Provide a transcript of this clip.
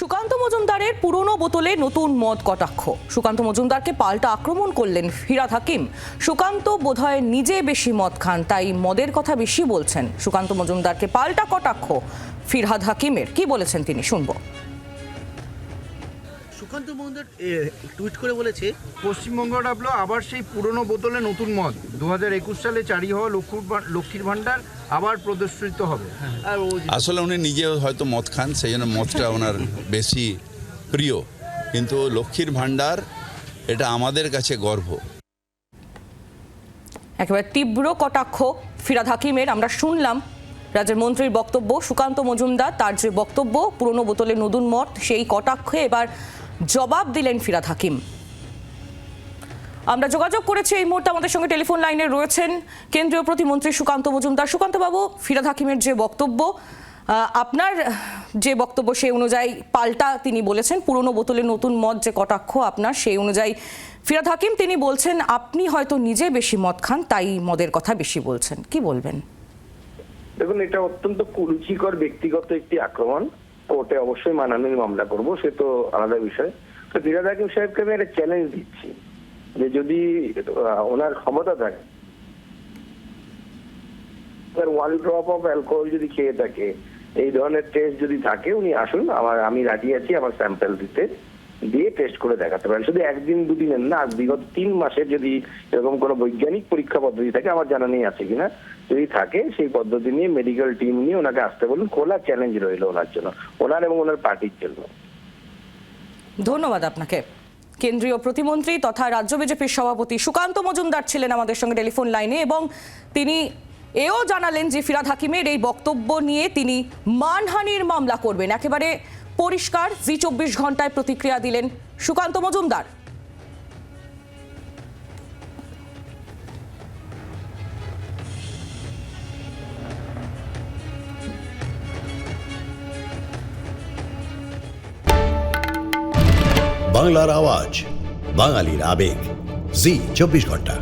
সুকান্ত মজুমদারের পুরনো বোতলে নতুন মদ কটাক্ষ। সুকান্ত মজুমদারকে পাল্টা আক্রমণ করলেন ফিরাদ হাকিম। সুকান্ত বোধহয় নিজে বেশি মদ খান, তাই মদের কথা বেশি বলছেন। সুকান্ত মজুমদারকে পাল্টা কটাক্ষ ফিরহাদ হাকিমের। কি বলেছেন তিনি? শুনব। সুকান্ত মজুমদার টুইট করে বলেছে পশ্চিমবঙ্গ ডাবলো আবার সেই পুরনো বোতলে নতুন মদ। দু হাজার একুশ সালে জারি হওয়া লক্ষ্মীর লক্ষ্মীর ভাণ্ডার আবার প্রদর্শিত হবে। আর ও আসলে উনি নিজেও হয়তো মদ খান সেই জন্য মদটা ওনার বেশি প্রিয়। কিন্তু লক্ষ্মীর ভাণ্ডার এটা আমাদের কাছে গর্ব। একেবারে তীব্র কটাক্ষ ফিরাদ হাকিমের। আমরা শুনলাম রাজ্যের মন্ত্রীর বক্তব্য সুকান্ত মজুমদার তার যে বক্তব্য পুরনো বোতলে নতুন মদ সেই কটাক্ষে এবার জবাব দিলেন ফিরাদ হাকিম। আমরা যোগাযোগ করেছি এই মুহূর্তে আমাদের সঙ্গে টেলিফোন লাইনে রয়েছেন কেন্দ্রীয় প্রতিমন্ত্রী সুকান্ত মজুমদার। সুকান্ত বাবু, ফিরাদ হাকিমের যে বক্তব্য আপনার যে বক্তব্য সেই অনুযায়ী পাল্টা তিনি বলেছেন, পুরনো বোতলে নতুন মদ যে কটাক্ষ আপনার সেই অনুযায়ী। ফিরাদ হাকিম, তিনি বলছেন, আপনি হয়তো নিজে বেশি মদ খান, তাই মদের কথা বেশি বলছেন। কি বলবেন? দেখুন, এটা অত্যন্ত কুরুচিকর, ব্যক্তিগত একটি আক্রমণ। কোর্টে অবশ্যই মানানোই মামলা করব, সে তো আলাদা বিষয়। তো ফিরাদ হাকিম সাহেবকে আমি একটা চ্যালেঞ্জ দিচ্ছি, যে যদি ওনার ক্ষমতা থাকে ওয়ান ড্রপ অফ অ্যালকোহল যদি খেয়ে থাকে, এই ধরনের টেস্ট যদি থাকে, উনি আসুন, আমার, আমি রাজি আছি, আমার স্যাম্পেল দিতে। দিয়ে টেস্ট করে দেখাতে পারেন। শুধু একদিন, দুদিনের না, বিগত তিন মাসের যদি এরকম কোনো বৈজ্ঞানিক পরীক্ষা পদ্ধতি থাকে, আমার জানা নেই আছে কিনা, যদি থাকে, সেই পদ্ধতি নিয়ে মেডিকেল টিম নিয়ে ওনাকে আসতে বলুন। খোলা চ্যালেঞ্জ রইল ওনার জন্য, ওনার এবং ওনার পার্টির জন্য। ধন্যবাদ আপনাকে। কেন্দ্রীয় প্রতিমন্ত্রী তথা রাজ্য বিজেপির সভাপতি সুকান্ত মজুমদার ছিলেন আমাদের সঙ্গে টেলিফোন লাইনে এবং তিনি এও জানালেন যে ফিরাদ হাকিমের এই বক্তব্য নিয়ে তিনি মানহানির মামলা করবেন। একেবারে পরিষ্কার, জি চব্বিশ ঘন্টায় প্রতিক্রিয়া দিলেন সুকান্ত মজুমদার। বাংলার আওয়াজ, বাঙালির আবেগ, জি চব্বিশ ঘণ্টা।